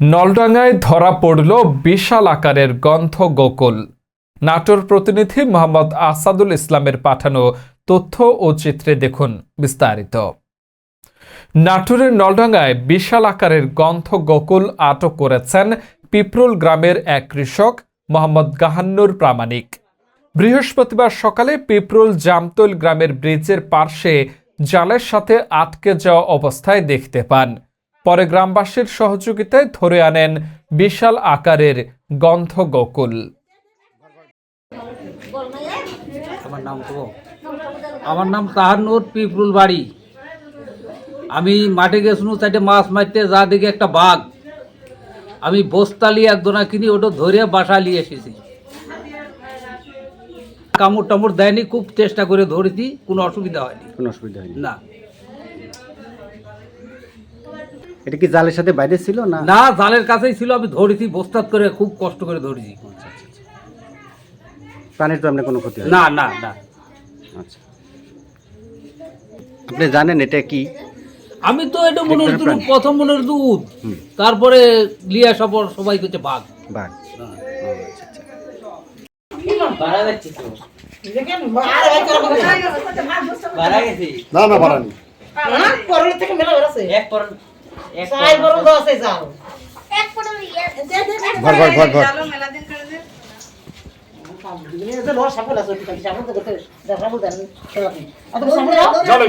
নলডাঙ্গায় ধরা পড়ল বিশাল আকারের গন্ধ গোকুল। নাটোর প্রতিনিধি মোহাম্মদ আসাদুল ইসলামের পাঠানো তথ্য ও চিত্রে দেখুন বিস্তারিত। নাটোরের নলডাঙ্গায় বিশাল আকারের গন্ধ গোকুল আটক করেছেন পিপরুল গ্রামের এক কৃষক, মোহাম্মদ গাহান্নুর প্রামাণিক। বৃহস্পতিবার সকালে পিপরুল জামতল গ্রামের ব্রিজের পার্শ্বে জালের সাথে আটকে যাওয়া অবস্থায় দেখতে পান। পরে গ্রামবাসীর সহযোগিতায় ধরে আনেন বিশাল আকারের গন্ধ গোকুল। আমার নাম তো আমার নাম তাহান্নুর পিপরুল বাড়ি। আমি মাঠে গেছিলাম চারটে মাছ মারতে যা দেখি একটা বাঘ। আমি বস্তা নিয়ে একদোনা কিনি ওটা ধরে বাসা নিয়ে এসেছি। কামড় টামড় দেয়নি খুব চেষ্টা করে ধরেছি কোনো অসুবিধা হয়নি। কোনো অসুবিধা হয়নি। না। এটা কি জালের সাথে বাইরে ছিল না? না জালের কাছেই ছিল আমি ধরেছি বস্তাত করে খুব কষ্ট করে ধরেছি। প্রাণের তো আপনার কোনো ক্ষতি না না না। আচ্ছা। আপনি জানেন এটা কি? আমি তো এটা মনে প্রাণী। প্রথম মনে হচ্ছে দুধ। হুম। তারপরে লিয়া সব সবাই করছে বাঘ। বাঘ। হ্যাঁ। আচ্ছা, আচ্ছা। না না বাড়ানি করলে থেকে মেলা বেরোছে এক পর সাই বড় দশে। যাও। ভর ভর ভর ভর এটা লোহার সাপল আছে ওটা কি সাপল তো করতে দেখা বলতে আমি আর তুমি সামনে যাও। চলো